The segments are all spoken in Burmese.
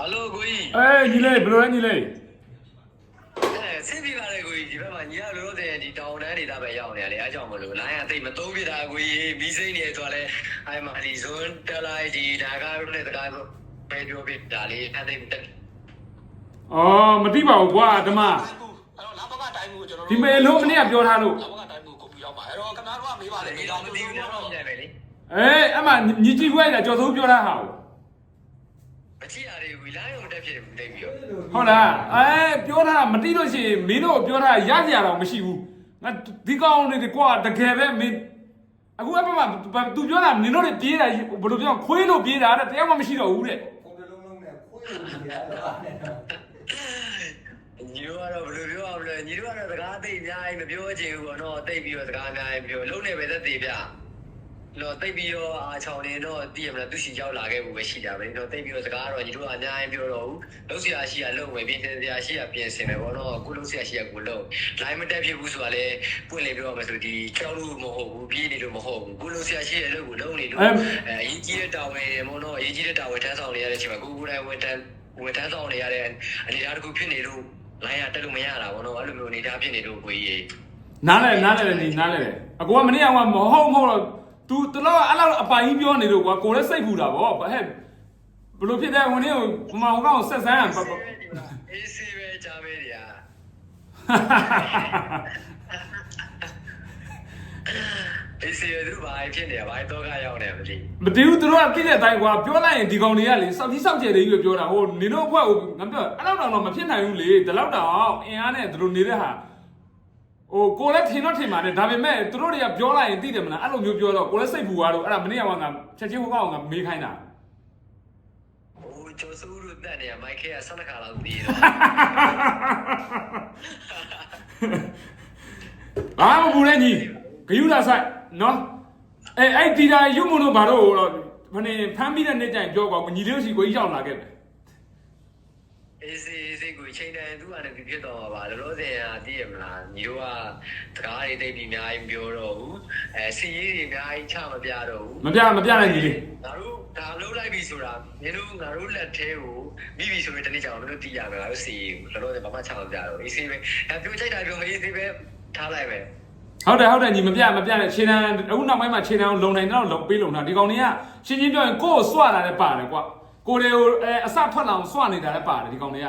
ဟယ်လိုကိုကြီးအေးညီလေးဘယ်လိုလဲညီလေးအဲဆင်းပြပါလေကိုကြီးဒီဘက်မှာညီရလို့တဲ့ဒီတောင်တန်းဒေသပဲရောက်နေရတယ်အဲကြောင့်မလို့လိုင်းကတိတ်မသုံးပြတာကိုကြီးမီးစိမ့်နေဆိုတော့လဲအဲမှာဒီဇွန်တက်လိုက်ဒီဒါကရုနဲ့တကားဆိုပဲပြောပြတာလေအဲတိတ်တက်အော်မသိပါဘူးကွာဓမ္မအဲ့တော့လာဘကတိုင်းမှုကျွန်တော်တို့ဒီမေလို့မနေ့ကပြောထားလို့လာဘကတိုင်းမှုကိုပြီးတော့ပါအဲ့တော့ခင်ဗျားတို့ကမေးပါလေဒီတော့မသိဘူးတော့ပြန်ပဲလေအေးအဲ့မှာညီကြည့်ခွဲတာကြော်စိုးပြောထားဟာကို မကြည့်ရသေးဘူးလိုင်းရောမတက်ဖြစ်တယ်တိတ်ပြီးတော့ဟုတ်လားအဲပြောထားတာမသိလို့ရှိရင်မင်းတို့ပြောထားရကြရတော့မရှိဘူးငါဒီကောင်တွေကွာတကယ်ပဲမင်းအခုအပမသူပြောတာနင်တို့တွေပြေးတာဘယ်လိုပြောခွေးလို့ပြေးတာတဲ့တရားမှမရှိတော့ဘူးတဲ့ပုံတစ်လုံးလုံးနဲ့ခွေးလို့ရတော့အဲ့ဒါညီတို့ကတော့ဘယ်လိုပြောအောင်လဲညီတို့ကတော့စကားသိအများကြီးမပြောချင်ဘူးပေါ့နော်သိပြီးတော့စကားအများကြီးပြောလုံးနေပဲသက်သေးဗျ တော့တိတ်ပြီးတော့အာချောင်းနေတော့တည်ရမလားသူရှိရောက်လာခဲ့ဖို့ပဲရှိတာပဲတော့တိတ်ပြီးတော့စကားတော့ညီတို့ကအများကြီးပြောတော့ဘူးလုံးဆရာရှိရလုံးမယ်ပြင်ဆင်ဆရာရှိရပြင်ဆင်မယ်ပေါ့နော်အခုလုံးဆရာရှိရကိုလုံး line မတက်ဖြစ်ဘူးဆိုတာလေပွင့်လေပြောမှဆိုဒီကြောက်လို့မဟုတ်ဘူးပြေးနေလို့မဟုတ်ဘူးခုလုံးဆရာရှိရလို့ကိုလုံးနေလို့အဲအရင်ကြီးတဲ့တာဝန်ပေါ့နော်အရင်ကြီးတဲ့တာဝန်ထမ်းဆောင်နေရတဲ့အချိန်မှာကိုကိုယ်တိုင်ဝန်ထမ်းဝန်ထမ်းဆောင်နေရတဲ့အနေအထားတစ်ခုဖြစ်နေလို့ line ရတက်လို့မရတာပေါ့နော်အဲ့လိုမျိုးအနေအထားဖြစ်နေလို့ကိုကြီးနားလဲနားလဲညီနားလဲအကူကမနေ့ကမဟုတ်မဟုတ်တော့ तू တလောအဲ့လောက်အပိုင်ကြီးပြောနေလို့ကွာကိုလည်းစိတ်ပူတာဗောဟဲ့ဘယ်လိုဖြစ်တဲ့ဝင်နေကိုမအောင်ကောင်ဆက်ဆန်းရအေးစီပဲကြားပဲညာအေးစီပဲသူဘာဖြစ်နေရဘာတော့ကရောက်နေမသိမတည်ဘူးသူတို့ကပြည့်တဲ့အတိုင်းကွာပြောလိုက်ရင်ဒီကောင်တွေကလေစောက်ကြီးစောက်ကျယ်တွေကြီးပြောတာဟိုနေတော့အဖွဲ့ကိုငါပြောအဲ့လောက်တောင်တော့မဖြစ်နိုင်ဘူးလေဒီလောက်တောင်အင်အားနဲ့သူတို့နေတဲ့ဟာ ဟိုကိုလည်းထင်တော့ထင်ပါတယ်ဒါပေမဲ့သူတို့တွေကပြောလိုက်ရင်သိတယ်မလားအဲ့လိုမျိုးပြောတော့ကိုလည်းစိတ်ပူသွားတော့အဲ့ဒါမနေ့ကငါချက်ချင်းဟိုကောင်ကမေးခိုင်းတာဟိုကျော်စုတို့တက်နေရမိုက်ခဲကဆက်နှစ်ခါလောက်ပြီးတော့ဘာမှမပူနဲ့ညီဂယုလာဆိုင်နော်အဲအဲ့ဒီတာယူမလို့ဘာလို့တော့ဘယ်နေဖမ်းပြီးတဲ့နေ့ကျရင်ပြောပါဦးညီလေးတို့စီကိုကြီးရောက်လာခဲ့တယ် အေးစီအေးစီကိုချိန်တိုင်းသူကလည်းဒီဖြစ်တော့မှာပါလောလောဆယ်ကတည်ရမလားညီတို့ကစကားတွေတိတ်ပြီးအများကြီးပြောတော့ဘူးအဲစီရေးတွေအများကြီးချမပြတော့ဘူးမပြမပြနိုင်ညီလေးငါတို့ဒါလုံးလိုက်ပြီဆိုတာမင်းတို့ငါတို့လက်သေးကိုမိပြီဆိုရင်တနေ့ကျအောင်မင်းတို့တီးရမယ်ငါတို့စီလောလောဆယ်ဘာမှချမပြတော့အေးစီပဲဒါပြောချိုက်တာပြောမအေးစီပဲထားလိုက်ပဲဟုတ်တယ်ဟုတ်တယ်ညီမပြမပြနဲ့ခြေတန်းအခုနောက်ပိုင်းမှာခြေတန်းလုံနိုင်တော့လုံပေးလုံတာဒီကောင်တွေကရှင်းချင်းပြောရင်ကိုယ်ကိုစွတာလည်းပါတယ်ကွာ ကိုယ်တွေကိုအဲအစထွက်လာအောင်စွနေတာလည်းပါတယ်ဒီကောင်တွေက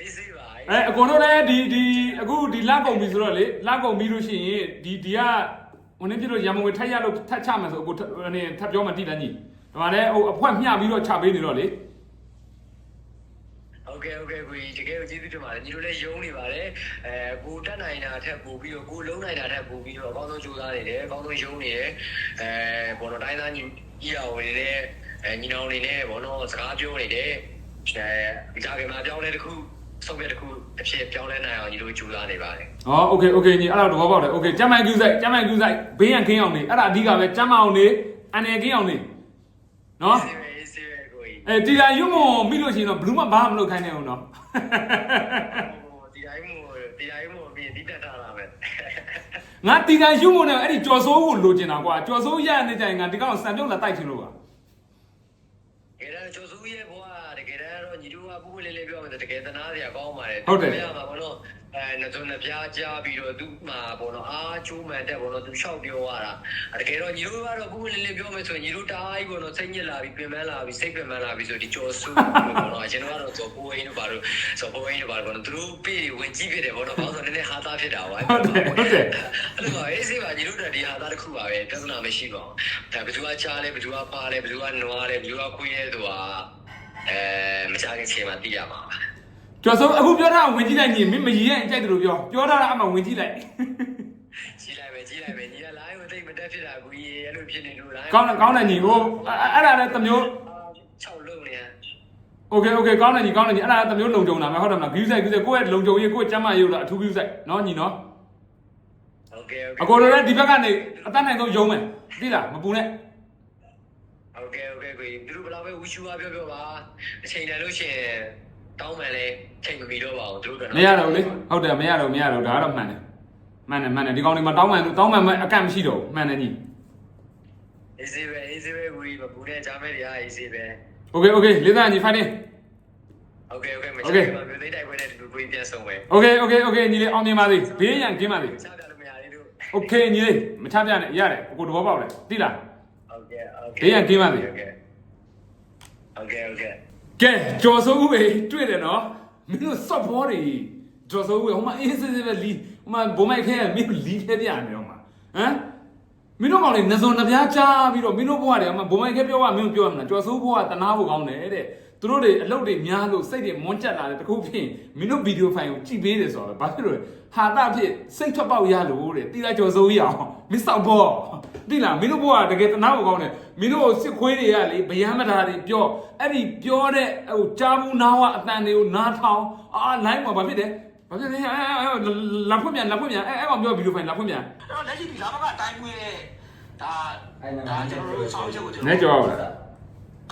အေးစီပါ အဲအကုန်လုံးလည်းဒီဒီအခုဒီလက်ကုန်ပြီဆိုတော့လေလက်ကုန်ပြီလို့ရှိရင်ဒီဒီကဟိုနေ့ပြလို့ရမုံဝေထက်ရလို့ထက်ချမယ်ဆိုအခုအနေထပ်ပြောမှတိတယ်ညီဒီမှာလည်းဟိုအဖွဲမျှပြီးတော့ချပေးနေတော့လေ โอเคโอเคကိုကြီးတကယ်ကိုကျေးဇူးတင်ပါတယ်ညီတို့လည်းယုံနေပါတယ်အဲကိုတက်နိုင်တာထက်ပိုပြီးတော့ကိုလုံးနိုင်တာထက်ပိုပြီးတော့အကောင်းဆုံးကြိုးစားနေတယ်အကောင်းဆုံးယုံနေတယ်အဲဘောနော်တိုင်းသားညီ ကြီးအောင်နေနဲ့အဲညီနောင်နေနဲ့ဘောနော်စကားပြောနေတယ်အဲဒါကမှအပြောင်းလဲတစ်ခုဆုံးဖြတ်တစ်ခုအဖြစ်ပြောင်းလဲနိုင်အောင်ညီတို့ကြိုးစားနေပါတယ်။ဟော okay okay ညီအဲ့ဒါတော့ဘောပါတယ် okay ကျမ်းမိုင်ကူးဆိုင်ကျမ်းမိုင်ကူးဆိုင်ဘေးရန်ခင်းအောင်နေအဲ့ဒါအဓိကပဲကျမ်းမအောင်နေအန်နယ်ခင်းအောင်နေနော်အဲဒီတိုင်းယူမမိလို့ရှိရင်တော့ဘလူးမဘာမလုပ်ခိုင်းနေအောင်နော်ဒီတိုင်းမို့ဒီတိုင်းမို့ပြီးဒီတက်တာလာပဲ ငါတီလာယူမွန်နဲ့အဲ့ဒီကြော်စိုးကိုလိုချင်တာကွာကြော်စိုးရနေကြရင်ငါဒီကောင်စံပြုတ်လာတိုက်ချင်လို့ပါတကယ်တော့ကျော်စုရဲ့ဘဝတကယ်တော့ညီတို့ကပူပူလေးလေးပြောမယ်တကယ်သနာစရာကောင်းပါတယ်ရမှာဘောနော် အဲနှစုံနှပြားကြားပြီးတော့သူ့မှာဘောနော်အားချိုးမှန်တဲ့ဘောနော်သူလျှောက်ပြောရတာတကယ်တော့ညီတို့ကတော့ပူပူလေးလေးပြောမယ်ဆိုရင်ညီတို့တားကြီးဘောနော်စိတ်ညစ်လာပြီးပြင်ပန်းလာပြီးစိတ်ပြင်ပန်းလာပြီးဆိုဒီကျော်စုဘောနော်ကျွန်တော်ကတော့ဇော်ပိုးအင်းတို့ဘာလို့ဇော်ပိုးအင်းတို့ဘာလို့ဘောနော်သူတို့ပြေဝင်ကြည့်ဖြစ်တယ်ဘောနော်ဘာလို့ဆိုနည်းနည်းဟာသားဖြစ်တာပါဟုတ်တယ်ဟုတ်တယ်အဲ့လိုပါအေးစေးပါညီတို့တို့ဒီဟာသားတစ်ခုပါပဲပြဿနာမရှိပါဘူးဒါဘယ်သူကချားလဲဘယ်သူကပါလဲဘယ်သူကနွားလဲဘယ်သူကခွေးလဲဆိုတာအဲမချခင်ချိန်မှာသိရမှာပါ ကြော်စိုးအခုပြောထားဝင်ကြည့်လိုက်ညီမင်းမကြီးရင်ကြိုက်တယ်လို့ပြောပြောထားတာအမှဝင်ကြည့်လိုက် ကြီးလိုက်ပဲကြီးလိုက်ပဲညီကလိုင်းကိုတိတ်မတက်ဖြစ်တာကူကြီးအဲ့လိုဖြစ်နေလို့လိုင်း ကောင်းတယ်ကောင်းတယ်ညီဟိုအဲ့ဒါလည်းတမျိုး 6လုံးနေ โอเคโอเคကောင်းတယ်ညီကောင်းတယ်ညီအဲ့ဒါတမျိုးလုံကြုံတာမယ်ဟုတ်တယ်မလားဂယူးဆိုင်ဂယူးဆိုင်ကိုယ့်ရဲ့လုံကြုံရေးကိုယ့်ရဲ့ကျမ်းမာရေးလို့အထူးဂယူးဆိုင်နော်ညီနော် โอเคโอเค အကိုလိုလည်းဒီဘက်ကနေအတတ်နိုင်ဆုံးယုံမယ်သိလားမပူနဲ့ โอเคโอเคကူကြီးသူတို့ဘယ်လောက်ပဲဝီရှူပါပြောပြောပါအချိန်တန်လို့ရှိရင် တောင်းမှန်လဲချိန်မမီတော့ပါဘူးသူတို့ကမရတော့ဘူးလေဟုတ်တယ်မရတော့မရတော့ဒါကတော့မှန်တယ်မှန်တယ်မှန်တယ်ဒီကောင်တွေမှာတောင်းမှန်တောင်းမှန်အကန့်မရှိတော့ဘူးမှန်တယ်ညီ easy ပဲ easy ပဲဘူးဘူးနဲ့ဂျာမဲတွေက easy ပဲ okay okay လေးသားညီ fighting okay okay မချမ်းပါဘူးသေးတိုက်ပွဲနဲ့ဒီဘူးပြန်ဆုံးပဲ okay okay okay ညီလေးအောင်မြင်ပါစေဘေးရန်ကင်းပါစေချပြလို့မရသေးဘူး okay ညီလေးမချပြနဲ့ရတယ်ကိုတဘောပေါက်တယ်သိလား okay okay ဘေးရန်ကင်းပါစေ okay okay okay ကဲကျော်စိုးဦးပဲတွေ့တယ်နော်မင်းတို့စော့ဘောတွေကျော်စိုးဦးပဲဟိုမှာအေးစစ်စစ်ပဲလီဟိုမှာဘုံမိုက်ခဲမင်းတို့လီခဲပြနေတော့မှာဟမ်မင်းတို့မောင်လေးနဇွန်နှပြားချပြီးတော့မင်းတို့ဘဝတွေအမဘုံမိုက်ခဲပြောရမင်းတို့ပြောရမလားကျော်စိုးဘဝတနာဖို့ကောင်းတယ်တဲ့ သူတို့တွေအလုပ်တွေများလို့စိတ်တွေမွန်းကျက်လာတယ်တခုဖြစ်မင်းတို့ဗီဒီယိုဖိုင်ကိုကြည့်ပေးတယ်ဆိုတော့ဘာဖြစ်လို့လဲဟာတာဖြစ်စိတ်ထွက်ပေါက်ရလို့တဲ့တိလာကြော်စိုးကြီးအောင်မင်းစောက်ဘောတိလာမင်းတို့ဘဝတကယ်တနာဖို့ကောင်းတယ်မင်းတို့စစ်ခွေးတွေကလေဗျမ်းမတာတွေပြောအဲ့ဒီပြောတဲ့ဟိုကြားဘူးနာဝအတန်တွေကိုနားထောင်အာလိုင်းမှာဘာဖြစ်တယ်ဘာဖြစ်လဲအဲလာဖွင့်ပြန်လာဖွင့်ပြန်အဲအဲကောင်ပြောဗီဒီယိုဖိုင်လာဖွင့်ပြန်အဲ့တော့လက်ရှိဒီလာဘကအတိုင်းမွေးတဲ့ဒါဒါကျွန်တော်တို့ဆောင်းချက်ကိုကျွန်နဲတော်ကြောက်ပါလား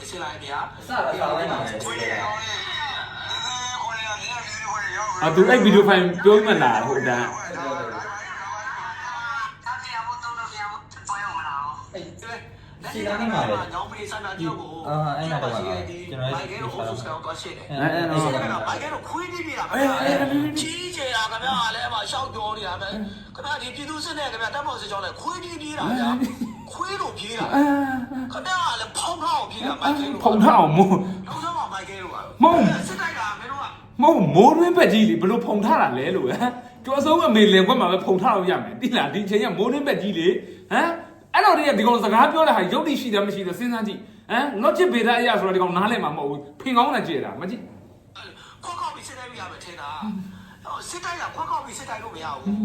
ပြစ်လိုက်ဗျာအစတော့ဆောင်းလိုက်ပါမယ်ခွေးတယ်ခေါ်ရခေါ်ရနေရပြီးခေါ်ရရောက်အာသူအဲ့ဗီဒီယိုဖိုင်ပြောမှလားဟိုတန်းညောင်းပေးစမ်းတာကြောက်ကိုမိုက်ကတော့တော့ရှင်းတယ်အဲ့ဒါမိုက်ကတော့ခွေးပြီးပြီလားကြီးကျယ်တာခင်ဗျာလည်းမရှောက်ပြောနေတာပဲခင်ဗျာဒီပြည်သူစစ်နဲ့ခင်ဗျာတပ်မတော်စစ်ကြောင်းနဲ့ခွေးပြီးပြေးတာဗျာခွေးလို့ပြေးတာအာခင်ဗျာလည်း ဖောင်းထောင်းပြေးတာမိုက်ကဲလို့ဖုန်ထောင်မို့လုံးစုံမိုက်ကဲလို့ပါမဟုတ်စစ်တိုက်တာမင်းတို့ကမဟုတ်မိုးတွင်းဘက်ကြီးလေဘလို့ဖုန်ထားတာလဲလို့ဟမ်ကျော်ဆုံးအမေလင်ခွက်မှာပဲဖုန်ထားလို့ရမယ်တိလားဒီချိန်ကမိုးတွင်းဘက်ကြီးလေဟမ်အဲ့တော့ဒီကဒီကောင်စကားပြောတဲ့ဟာရုပ်တိရှိတယ်မရှိတယ်စဉ်းစားကြည့်ဟမ်လော့ချစ်ဗေဒအရာဆိုတော့ဒီကောင်နားလည်မှာမဟုတ်ဘူးဖင်ကောင်းတာကြည့်တာမကြည့်ခွက်ကောက်ပြီးစစ်တိုက်ပြရမယ်ထင်တာဟို စစ်တိုက်ကခွက်ကောက်ပြီးစစ်တိုက်လို့မရဘူး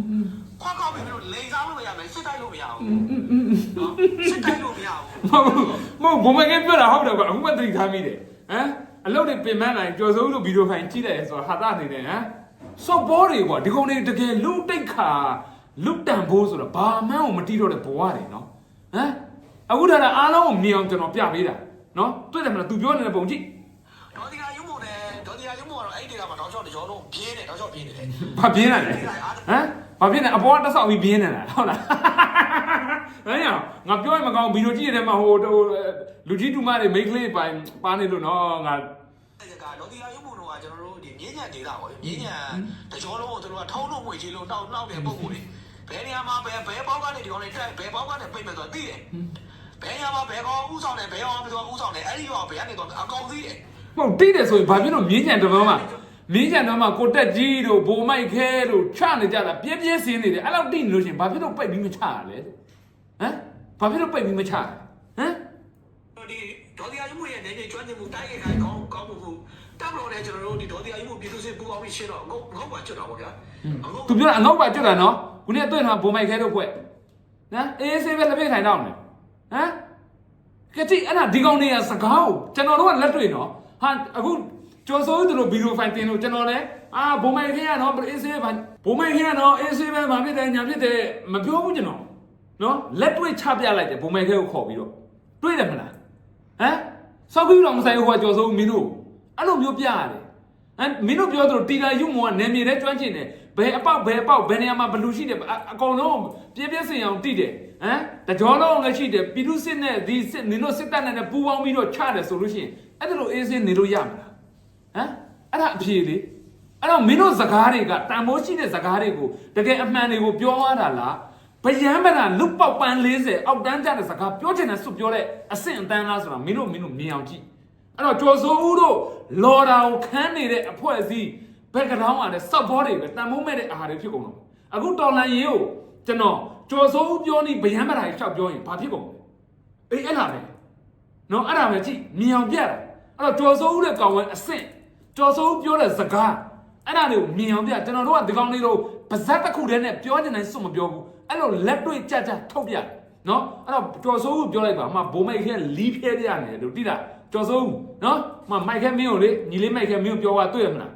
ခွက်ကောက်ပြီးမင်းတို့လိန်စားလို့မရမယ်စစ်တိုက်လို့မရဘူးနော်စစ်တိုက်လို့မရဘူးမဟုတ်မဟုတ်ဘုံမကဲပြောတာဟုတ်တယ်ကွာအခုမှသတိထားမိတယ်ဟမ်အလုပ်တွေပင်ပန်းလာရင်ကျော်စိုးလို့ဗီဒီယိုဖိုင်ကြည့်တယ်ဆိုတော့ဟာတာနေတယ်ဟမ်စော့ဘောတွေကွာဒီကောင်တွေတကယ်လူတိတ်ခါလူတန်ဖို့ဆိုတော့ဘာမှန်းကိုမတီးတော့တဲ့ဘဝတွေနော်ဟမ်အခုဒါအားလုံးကိုမြင်အောင်ကျွန်တော်ပြပေးတာနော်တွေ့တယ်မလား तू ပြောနေတဲ့ပုံကြည့်ဒေါ်ဒီယာရုံမို့နဲ့ဒေါ်ဒီယာရုံမို့က တော့အဲ့ဒီကမှာတောက်ချောက်တကြောလုံးပြင်းတယ်တောက်ချောက်ပြင်းနေတယ်ဘာပြင်းလာလဲဟမ်ဘာပြင်းလဲအပေါ်ကတက်ဆောက်ပြီးပြင်းနေတာဟုတ်လားဟမ်ရငါပြောရင်မကောင်းဗီဒီယိုကြည့်ရတဲ့မှာဟိုလူကြီးတူမတွေမိတ်ကလေးပိုင်းပါနေလို့နော်ငါကဒေါ်ဒီယာရုံမို့တော့ကျွန်တော်တို့ဒီမြင်းညံဒေတာပေါ့မြင်းညံတကြောလုံးကိုတို့ကထုံးလို့မွေချီလို့တောက်နောက်တဲ့ပုံကိုလေဘယ်နေရာမှာဘယ်ဘယ်ပေါက်ကနေဒီကောင်လေးတက်ဘယ်ပေါက်ကနေပိတ်မဲ့ဆိုသိတယ်ဘယ်နေရာမှာဘယ်ကောင်ဥဆောင်တယ်ဘယ်ကောင်ဘယ်ကောင်ဥဆောင်တယ်အဲ့ဒီကောင်ဘယ်ကနေတော့အကောင်သိတယ် မဟုတ်တိတယ်ဆိုရင်ဘာဖြစ်လို့မြင်းကြံတော်မှာမြင်းကြံတော်မှာကိုတက်ကြီးတို့ဘိုမိုက်ခဲတို့ချနေကြတာပြင်းပြင်းစင်းနေတယ်အဲ့လောက်တိနေလို့ရှင်ဘာဖြစ်လို့ပိတ်ပြီးမချရလဲဟမ်ဘာဖြစ်လို့ပိတ်ပြီးမချရဟမ်ဒီဒေါ်ဒီယာရုံရဲ့နေနေကျွမ်းကျင်မှုတိုက်ခိုက်ခိုင်းကောင်းကောင်းမှုတပ်မတော်နဲ့ကျွန်တော်တို့ဒီဒေါ်ဒီယာရုံပြည်သူစစ်ပူအောင်ပြီးရှင်းတော့ငုတ်ငုတ်ပါကျွတ်တာပေါ့ဗျာငုတ်သူပြောတာအငေါ့ပါကျွတ်တာနော်ခုနေ့တွေ့တာဘိုမိုက်ခဲတို့ဖွဲ့နော်အေးဆေးပဲလက်ပြထိုင်တော့မယ်ဟမ်ကတိအဲ့ဒါဒီကောင်တွေကစကားကိုကျွန်တော်တို့ကလက်တွေ့နော် ဟာအခုကျော်စိုးသူတို့ဗီဒီယိုဖိုင်တင်လို့ကျွန်တော်လည်းအာဘိုမိုက်ခဲရနော်အေးဆေးပဲဘိုမိုက်ခဲရနော်အေးဆေးပဲမဖြစ်တယ်ညာဖြစ်တယ်မပြောဘူးကျွန်တော်နော်လက်တွေ့ချပြလိုက်တယ်ဘုံမဲခဲကိုခေါ်ပြီးတော့တွေ့တယ်မလားဟမ်စောက်ကြီးတော့မဆိုင်ဘူးဟိုကကြော်စိုးမင်းတို့အဲ့လိုမျိုးပြရတယ်ဟမ်မင်းတို့ပြောသလိုတီလာယူမောကနယ်မြေထဲကျွမ်းကျင်တယ်ဘယ်အပေါက်ဘယ်အပေါက်ဘယ်နေရာမှာဘလူရှိတယ်အအကောင်လုံးပြည့်ပြည့်စင်အောင်တိတယ် ဟမ်တကြောလုံးလည်းရှိတယ်ပြည်သူစစ်နဲ့ဒီစစ်နင်တို့စစ်တပ်နဲ့ပူးပေါင်းပြီးတော့ချတယ်ဆိုလို့ရှိရင်အဲ့ဒါလိုအေးစင်းနေလို့ရမလားဟမ်အဲ့ဒါအဖြေလေအဲ့တော့မင်းတို့စကားတွေကတန်ဖိုးရှိတဲ့စကားတွေကိုတကယ်အမှန်တွေကိုပြောရတာလားဗယံမနာလုတ်ပေါက်ပန်း40အောက်တန်းကြတဲ့စကားပြောချင်တဲ့စွပြောတဲ့အဆင့်အတန်းလားဆိုတာမင်းတို့မင်းတို့မြင်အောင်ကြည့်အဲ့တော့ကျော်စိုးဦးတို့လော်တာကိုခန်းနေတဲ့အဖွဲ့အစည်းဘက်ကတောင်းရတဲ့စောက်ဘောတွေပဲတန်မိုးမဲ့တဲ့အာဟာရဖြစ်ကုန်တော့အခုတော်လန်ရေးကိုကျွန်တော် ကျော်စိုးဦးပြောနေဗယံမနာကြီးရှောက်ပြောရင်ဘာဖြစ်ကုန်လဲအေးအဲ့လားပဲနော်အဲ့ဒါပဲကြည့်မြင်အောင်ပြတာအဲ့တော့ကျော်စိုးဦးတဲ့ကောင်ဝင်အဆင့်ကျော်စိုးဦးပြောတဲ့စကားအဲ့ဒါတွေကိုမြင်အောင်ပြကျွန်တော်တို့ကဒီကောင်လေးတို့ပါဇက်တစ်ခုတည်းနဲ့ပြောနေတိုင်းစွတ်မပြောဘူးအဲ့လိုလက်တွေ့ကြကြထုတ်ပြနော်အဲ့တော့ကျော်စိုးဦးပြောလိုက်ပါအမဘိုးမိုက်ခဲလီးဖဲရရတယ်လို့တိတာကျော်စိုးဦးနော်အမမိုက်ခဲမင်းကိုလေညီလေးမိုက်ခဲမင်းကိုပြောတာတွေ့ရမလား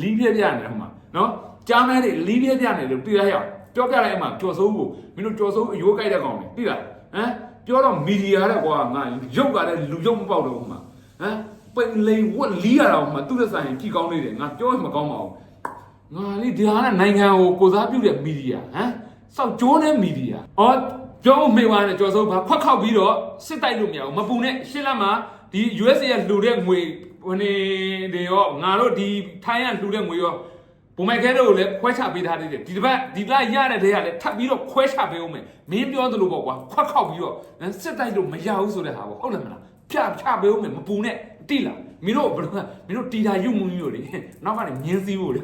လီးဖဲရရတယ်ဟိုမှာနော်ကြားမဲတွေလီးဖဲရရတယ်လို့တွေ့ရရ ပြောပြလိုက်အမကျော်စိုးဦးကိုမင်းတို့ကျော်စိုးဦးအယိုးကြိုက်တဲ့ကောင်လေတိတာဟမ်ပြောတော့မီဒီယာတဲ့ကွာငါရုပ်ကလည်းလူရုပ်မပေါက်တော့ဟိုမှာဟမ်ပိန်လိန်ဝက်လီးရတာဟိုမှာသူ့တဲ့ဆိုင်ကြည့်ကောင်းနေတယ်ငါပြောရင်မကောင်းပါဘူးငါလေဒီဟာကနိုင်ငံကိုကိုစားပြုတဲ့မီဒီယာဟမ်စောက်ကျိုးတဲ့မီဒီယာအော်ပြောမေးသွားတယ်ကျော်စိုးဘာခွက်ခောက်ပြီးတော့စစ်တိုက်လို့မရဘူးမပူနဲ့ရှင်းလက်မှာဒီ USA ကလှူတဲ့ငွေဟိုနေတွေရောငါတို့ဒီထိုင်းကလှူတဲ့ငွေရော ဘုံမိုက်ခဲတို့ကိုလည်းခွဲချပေးထားသေးတယ်ဒီတစ်ပတ်ဒီလရတဲ့တဲ့ကလည်းထပ်ပြီးတော့ခွဲချပေးအောင်မယ်မင်းပြောသလိုပေါ့ကွာခွက်ခောက်ပြီးတော့စစ်တိုက်လို့မရဘူးဆိုတဲ့ဟာပေါ့ဟုတ်တယ်မလားဖြတ်ဖြတ်ပေးအောင်မယ်မပူနဲ့တိလားမင်းတို့ဘယ်လိုမင်းတို့တီတာယုံမှုမျိုးတွေနောက်ကနေမြင်းစည်းဖို့လေ